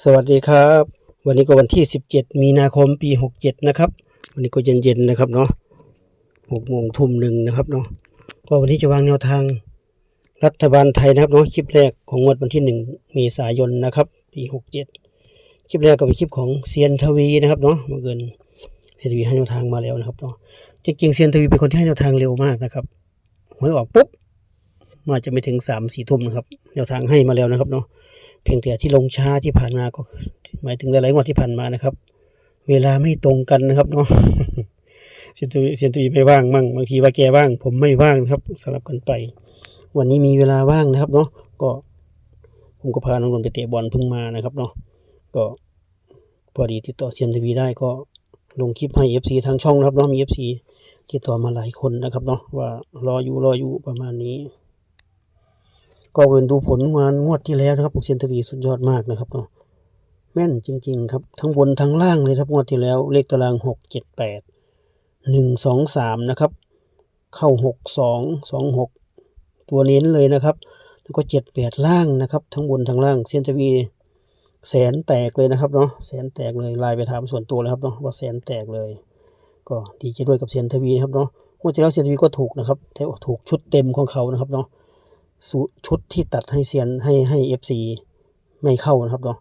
สวัสดีครับ วันนี้ก็วันที่ 17 มีนาคมปี 67 นะครับ วันนี้ก็เย็นๆนะครับเนาะ6โมงทุ่มหนึ่งนะครับเนาะก็วันนี้จะวางแนวทาง รัฐบาลไทยนะครับเนาะคลิปแรกของงวดวันที่1เมษายนนะครับ ปี 67 คลิปแรกก็เป็นคลิปของเซียนทวีนะครับเนาะเมื่อเกินเซียนทวีให้แนวทางมาแล้วนะครับเนาะจริงๆเซียนทวีเป็นคนที่ให้แนวทางเร็วมากนะครับหวยออกปุ๊บมาจะไม่ถึง3 4ทุ่มนะครับแนวทางให้มาแล้วนะครับเนาะ เพียงแต่ที่ลงช้าที่ผ่านมาก็คือหมายถึงหลายๆงวดที่ผ่านมานะครับ เวลาไม่ตรงกันนะครับเนาะเซียนตุยเซียนตุยไม่ว่างมั่งบางทีว่าแกว่าง ผมไม่ว่างนะครับสลับกันไป วันนี้มีเวลาว่างนะครับเนาะก็ผมก็พาน้องนนไปเตะบอลเพิ่งมานะครับเนาะก็พอดีติดต่อเซียนทีวีได้ก็ลงคลิปให้เอฟซีทางช่องนะครับเนาะมีเอฟซีติดต่อมาหลายคนนะครับเนาะว่ารออยู่รออยู่ประมาณนี้ ก็เกินดูผลงานงวดที่แล้วนะครับของเซียนทวีสุดยอดมากนะครับเนาะแม่นจริง ๆ ครับทั้งบนทั้งล่างเลยครับงวดที่แล้วเลขตารางหกเจ็ดแปดหนึ่งสองสามนะครับ เข้าหกสองสองหกตัวเน้นเลยนะครับ แล้วก็เจ็ดแปดล่างนะครับ ทั้งบนทั้งล่างเซียนทวีแสนแตกเลยนะครับเนาะแสนแตกเลยไลน์ไปถามส่วนตัวแล้วครับเนาะว่าแสนแตกเลย ก็ดีใจด้วยกับเซียนทวีนะครับเนาะงวดที่แล้วเซียนทวีก็ถูกนะครับแต่ถูกชุดเต็มของเขานะครับเนาะ ชุดที่ตัดให้เซียนให้ให้เอฟซีไม่เข้านะครับเนาะ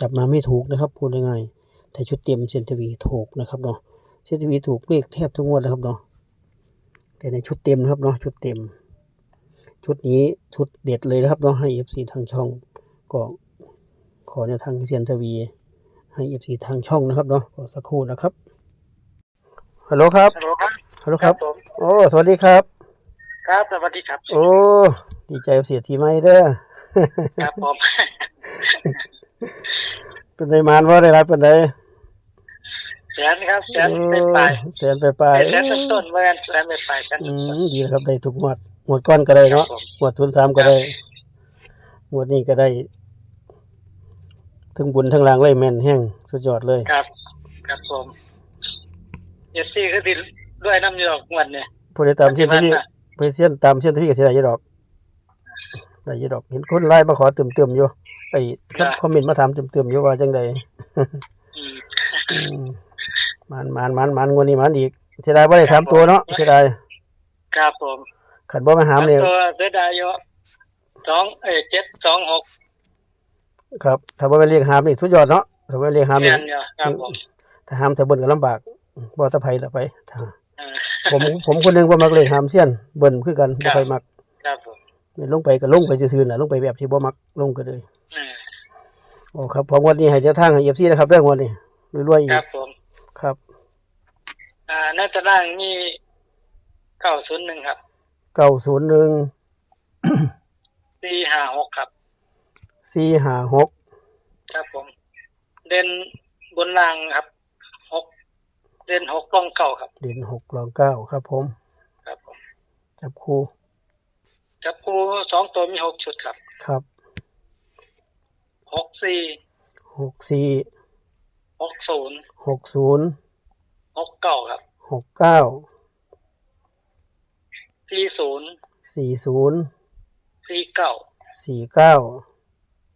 จับมาไม่ถูกนะครับพูดง่ายๆแต่ชุดเต็มเซียนทวีถูกนะครับเนาะเซียนทวีถูกเลขแทบทุกงวดนะครับเนาะแต่ในชุดเต็มนะครับเนาะชุดเต็ม ชุดนี้ชุดเด็ดเลยนะครับเนาะให้เอฟซีทางช่องก็ขอแนวทางเซียนทวี ให้เอฟซีทางช่องนะครับเนาะขอสักครู่นะครับฮัลโหลครับฮัลโหลครับฮัลโหลครับผมโอ้ สวัสดีครับ ครับ สวัสดีครับ โอ้ ดีใจกับเสียทีไม่เด้อครับผมเป็นไดมานว่าได้รับเป็นไดแสนครับแสนไปไปแสนไปไปแสนต้นต้นๆเหมื่อนกันแสนไปไปแสนอืต้นมดีแล้วครับได้ทุกงวดงวดก้อนก็ได้ๆครับเนาะผมงวดทุนสามก็ได้งวดนี้ก็ได้ทั้งบุญทั้งลางเลยแม่นแห้งสุดยอดเลยครับ ครับผมเอฟซีคือติด้วยน้ำยอกงวดเนี่ยผู้ใดตามเส้นที่ปฏิบัติน่ะไปเส้นตามเส้นที่ก็สิได้อยี่ดอก ได้อยี่ดอกเห็นคนไลน์มาขอเติมๆอยู่ไอ้คอมเมนต์มาถามเติมๆอยู่ว่าจังใดอืมอืมมันมันมันมันงวดนี้มันอีกเสียดายบ่ได้สามตัวเนาะเสียดายครับผมขันบ่มาหามเนี่ยตัวเสียดายเยอะสองเอ้ยเจ็ดสองหกครับถ้าบ่ไปเรียกหามนี่สุดยอดเนาะถ้าบ่ไปเรียกหามเนีนี่ยนอยู่ครับผมถ้าหามแต่เบิ่นก็ลำบากบ่ตะไผละไปถ้าเออผมผมคนหนึงบ่มักเรียกหามเสี้ยนเบิ่นคือกันบ่ค่อยมักครับผมแม่น ลงไปก็ลงไปซื่อๆน่ะลงไปแบบที่บ่มักลงก็เลยเออโอ้ครับพองวดนี้ให้เจ้าทางให้ FC นะครับเรื่องงวดนี้รวยๆอีคกรับผมครับ อ่าในตารางมีเก้าศูนย์หนึ่งครับ901สี่ห้าหกครับ456ครับผม เด่นบนล่างครับหกเด่นหกป้องเก่าครับ เด่น6รอง9ครับผม ครับผมจับคู่ จับคู่สองตัวมีหกชุดครับครับหกสี่64หกศูนย์60หกเก้าครับ69สี่ศูนย์40สี่เก้า49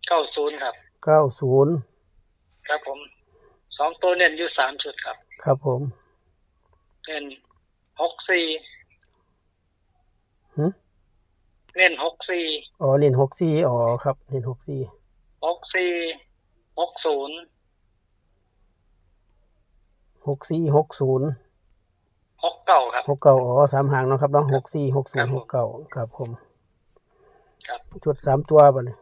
เก้าศูนย์ครับ90ครับผมสองตัวเน้นอยู่สามชุดครับ ครับผมเน้นหกสี่หึ เน้นหกสี่อ๋อเน้น64อ๋อครับเน้น64หกสี่หกศูนย์หกสี่หกศูนย์หกเก้าครับหกเก้าอ๋อสามหางเนาะครับเนาะหกสี่หกศูครันบย์ผมหกเก้าครับผมครับชุดสามตัวบ่เนี่ย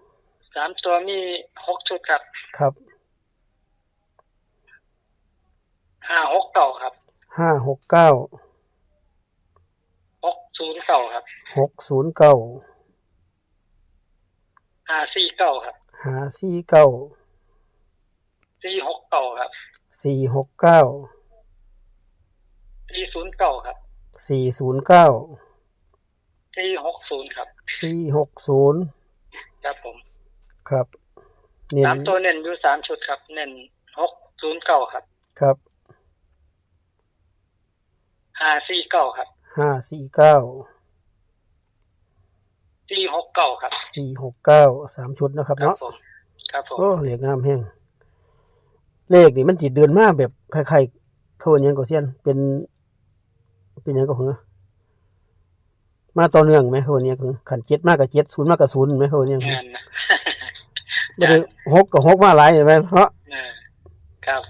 สามตัวมีหกชุดครับ ครับห้าหกเก้าครับห้าหกเก้าหกศูนย์เก้าครับ หกศูนย์เก้าห้าสี่เก้าครับห้าสี่เก้าสี่หกเก้าครับสี่หกเก้าสี่ศูนย์เก้าครับสี่ศูนย์เก้าสี่หกศูนย์ครับสี่หกศูนย์ครับผมครับเน้นสามตัวเน้นอยู่สามชุดครับเน้นหกศูนย์เก้าครับครับห้าสี่เก้าครับห้าสี่เก้า สี่หกเก้าครับสี่หกเก้าสามชุดนะครับครับเนาะผมครับผมโอ้เหลียงามแห้งเลขนี่มันจิเดินมาแบบคล้ายๆเขาเรียกหยังก็เซียนเป็น เป็นหยังก็เหรอมาต่อเนื่องไหมเขาเรียกหยังคือขันเจ็ดมากกับเจ็ดศูนย์มากกับศูนย์ไหมเขาเรียกหยังงานนะไม่ได้หกกับหกมาหลายเห็นไหมเพราะเออครับ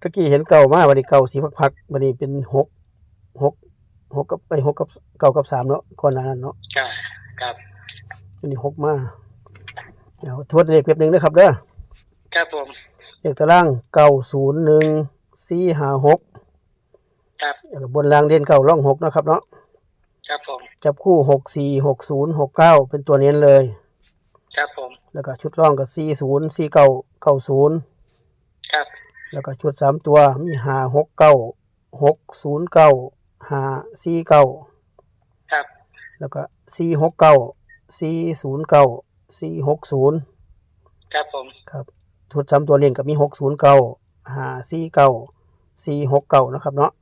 ตะกี้เห็นเก่ามาวันนี้เก่าสีพักๆวันนี้เป็นหกหกหกกับไอ้ยหกกับเก่ากับสามเนาะก่อนหน้านั้นเนาะ ครับครับวันนี้หกมาเดี๋ยวทวนเลขเว็บหนึ่งนะครับเด้อครับผมเลขตารางเก้าศูนย์หนึ่งสี่ห้าหกครับแล้วก็บนรางเด่นเก้าร่องหกนะครับเนาะครับผมจับคู่หกสี่หกศูนย์หกเก้าเป็นตัวเน้นเลย ครับผม แล้วก็ชุดร่องกับสี่ศูนย์สี่เก้าเก้าศูนย์ครับ แล้วก็ชุดสามตัวมีห้าหกเก้าหกศูนย์เก้าห้าสี่เก้าครับ แล้วก็สี่หกเก้าสี่ศูนย์เก้าสี่หกศูนย์ครับผมครับชุดสามตัวเน้นกับมีหกศูนย์เก้าห้าสี่เก้าสี่หกเก้านะครับเนาะ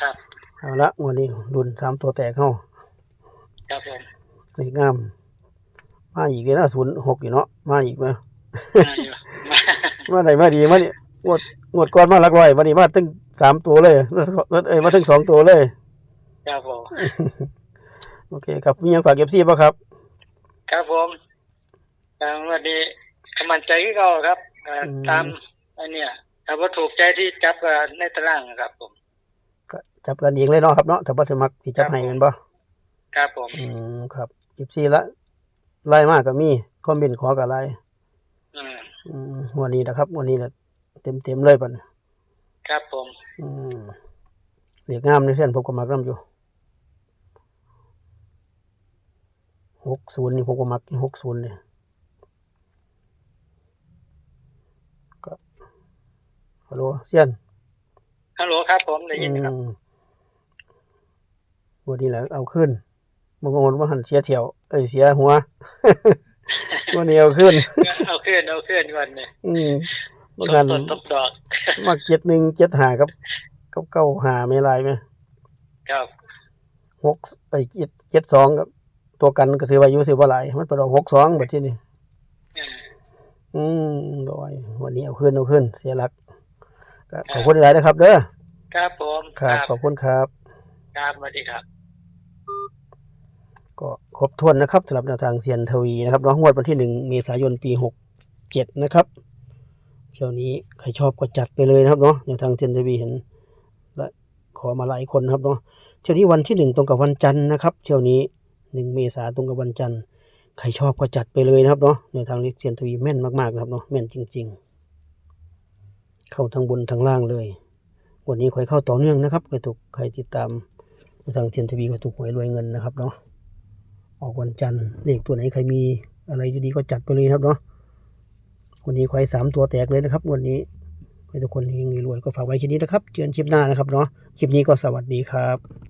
ครับเอาละงวันนี้รุ่นสามตัวแตกเข้าครับผมเลขงาม มาอีกเลยนะศูนย์หกอยู่เนาะมาอีกมามาอยู่มาไหนมาดีมาเนี่ยงวดงวดก่อนมาหลักร้อยวันนี้มาถึงสามตัวเลยมาเอ้ยมาถึงสองตัวเลยครับผม โอเคครับมียังฝากเก็บซีป่ะครับ ครับผมทางวันนี้มั่นใจที่เราครับเอ่ออมตามอันเนี้ยถ้าว่าถูกใจที่จับเอ่อในตารางนะครับผมก็จับกันเองเลยเนาะครับเนาะแต่ว่าจะมักที่จับให้แมันบ่ครับผมอืมครับเก็บซีละไล่มากก็มีคอมเมนต์ขอกับไล่อืมอืมงวันนี้นะครับงวันนี้น่ะเต็มเต็มๆเลยปัดครับผม อืมเหลียกงามในเส้นผมก็มักน้ำอยู่หก ศูนย์นี่ผมก็มักหกศูนย์เนี่ยก็ฮัลโหลเซียนฮัลโหลครับผมได้ยินครับอืมวันนี้แหละเอาขึ้นบางคนว่าหันเสียเที่ยว เอ้ยเสียหัววันนี้เอาขึ้น เอาเคลื่อนเอาเคลื่อนก่อนเนี่ยอืมบางทหับนต้นทบดอกมาเจ็ดหนึ่งเจ็ดหากับกับเก้าหาไม่ลายไหมครับหกไอ้ยเจ็ดเจ็ดสองกับ ตัวกันก็ซื้อไว้อยู่ซื้อว่าหลายมันเป็นหกสองแบบที่นี่อืมอืมบอยวันนี้เอาขึ้นเอาขึ้น เสียหลักก็ขอบคุณหลายนะครับ เด้อครับผมครับขอบคุณครับครับสวัสดีครับ ก็ครบถ้วนนะครับสำหรับแนวทางเซียนทวีนะครับเน้องงวดวันที่หนึ่งเมษายนปีหกเจ็ดนะครับเที่ยวนี้ใครชอบก็จัดไปเลยนะครับเนาะแนวทางเซียนทวีเห็นและขอมาหลายคนนะครับเนาะเที่ยวนี้วันที่หนึ่งตรงกับวันจันทร์นะครับ เที่ยวนี้ หนึ่งเมษาตรงกับวันจันทร์ใครชอบก็จัดไปเลยนะครับเนาะแนทางเซียนทวีแม่นมากๆนะครับเนาะแม่นจริง ๆ เข้าทั้งบนทั้งล่างเลย วันนี้ขอให้เข้าต่อเนื่องนะครับใครถูกใครติดตามทางเซียนทวีก็ถูกหวยรวยเงินนะครับเนาะออกวันจันทร์เลขตัวไหนใครมีอะไรดีๆก็จัดไปเลยครับเนาะวันนี้ขอให้สามตัวแตกเลยนะครับวันนี้ให้ทุกคนเฮงรวยก็ฝากไว้แค่นี้นะครับเจอกันคลิปหน้านะครับเนาะคลิปนี้ก็สวัสดีครับ